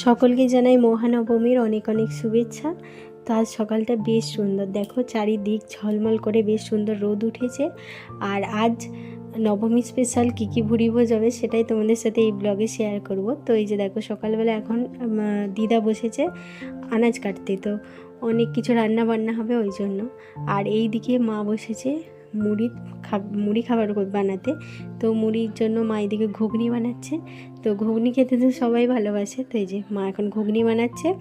সকলকে জানাই মহানবমীর অনেক অনেক শুভেচ্ছা। তো আজ সকালটা বেশ সুন্দর। দেখো চারিদিক ঝলমল করে বেশ সুন্দর রোদ উঠেছে। আর আজ নবমী স্পেশাল কী কী ভুড়িব যাবে সেটাই তোমাদের সাথে এই ব্লগে শেয়ার করব। তো এই যে দেখো সকালবেলা এখন দিদা বসেছে আনাজ কাটতে। তো অনেক কিছু রান্না বান্না হবে ওই জন্য। আর এই দিকে মা বসেছে মুড়ি খা, মুড়ি খাবার বানাতে। তো মুড়ির জন্য মা এদিকে ঘুগনি বানাচ্ছে। তো ঘুগনি খেতে তো সবাই ভালোবাসে। তো এই যে মা এখন ঘুগনি বানাচ্ছে।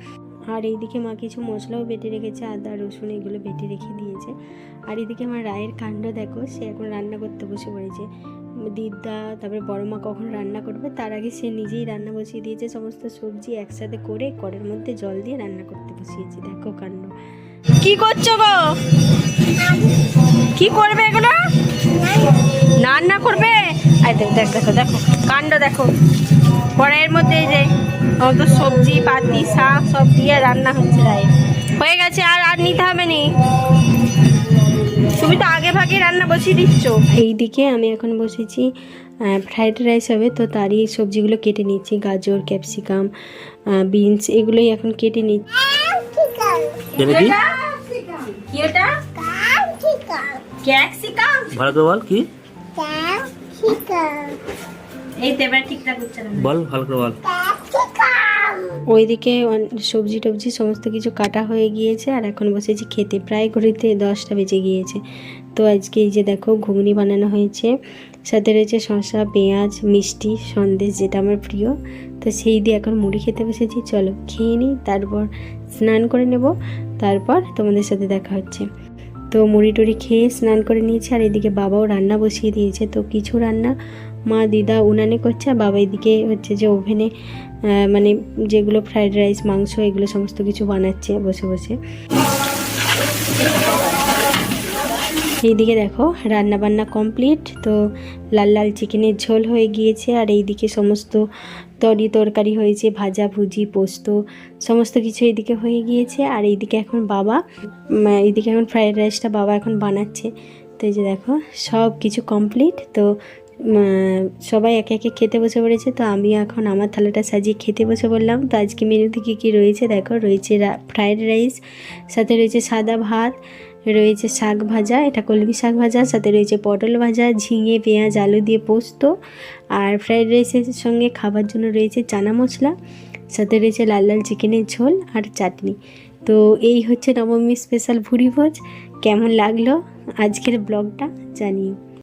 আর এইদিকে মা কিছু মশলাও বেটে রেখেছে। আদা, রসুন এগুলো বেটে রেখে দিয়েছে। আর এদিকে আমার রায়ের কাণ্ড দেখো। সে এখন রান্না করতে বসে পড়েছে। দিদা, তারপরে বড় মা কখন রান্না করবে, তার আগে সে নিজেই রান্না বসিয়ে দিয়েছে। সমস্ত সবজি একসাথে করে কড়ের মধ্যে জল দিয়ে রান্না করতে বসিয়েছে। দেখো কাণ্ড। কি করছ গো? কি করবে এগুলো? রান্না করবে? আই দেখ দেখ দেখো দেখো কাণ্ড দেখো। কড়াইয়ের মধ্যে এই যে সমস্ত সবজি পাতি শাক সব দিয়ে রান্না হচ্ছে রায় হয়ে গেছে আর আর নিতে হবে নি। তুমি তো আগে ভাগে রান্না বসিয়ে দিচ্ছ? এইদিকে আমি এখন বসেছি ফ্রাইড রাইস হবে তো তারই সবজিগুলো কেটে নিচ্ছি গাজর ক্যাপসিকাম বিনস এগুলোই এখন কেটে নিচ্ছি কি এটা ক্যাপসিকাম? ভালো করে বল কি? এই তো এবার ঠিকঠাক হচ্ছে না বল ভালো করে বল। ওইদিকে অন- সবজি টবজি সমস্ত কিছু কাটা হয়ে গিয়েছে আর এখন বসেছি খেতে। প্রায় ঘড়িতে দশটা বেজে গিয়েছে। তো আজকে এই যে দেখো ঘুগনি বানানো হয়েছে। সাথে রয়েছে শসা পেঁয়াজ মিষ্টি সন্দেশ যেটা আমার প্রিয়। তো সেই দিয়ে এখন মুড়ি খেতে বসেছি। চলো খেয়ে নিই তারপর স্নান করে নেব। তারপর তোমাদের সাথে দেখা হচ্ছে। তো মুড়ি টুড়ি খেয়ে স্নান করে নিয়েছে, আর এদিকে বাবাও রান্না বসিয়ে দিয়েছে। তো কিছু রান্না মা, দিদা, উনানে করছে, আর বাবা এদিকে হচ্ছে যে ওভেনে মানে যেগুলো ফ্রাইড রাইস, মাংস, এগুলো সমস্ত কিছু বানাচ্ছে বসে বসে। এইদিকে দেখো রান্না বান্না কমপ্লিট তো লাল লাল চিকেনের ঝোল হয়ে গিয়েছে, আর এইদিকে সমস্ত তরি তরকারি হয়েছে, ভাজা, ভুজি, পোস্ত, সমস্ত কিছু এইদিকে হয়ে গিয়েছে, আর এইদিকে এখন বাবা এইদিকে এখন ফ্রাইড রাইসটা বাবা এখন বানাচ্ছে। তো এই যে দেখো, সব কিছু কমপ্লিট তো সবাই একে একে খেতে বসে পড়েছে, তো আমি এখন আমার থালাটা সাজিয়ে খেতে বসে পড়লাম। তো আজকে মেনুতে কী কী রয়েছে? দেখো, রয়েছে ফ্রায়েড রাইস সাথে রয়েছে সাদা ভাত রয়েছে শাক ভাজা, এটা কলমি শাক ভাজা, সাথে রয়েছে পটল ভাজা, ঝিঙে, পেঁয়াজ, আলু দিয়ে পোস্ত, আর ফ্রাইড রাইসের সঙ্গে খাবার জন্য রয়েছে চানা মশলা, সাথে রয়েছে লাল লাল চিকেনের ঝোল আর চাটনি। তো এই হচ্ছে নবমী স্পেশাল ভুড়ি ভোজ, কেমন লাগল? আজকের ব্লগটা জানিও।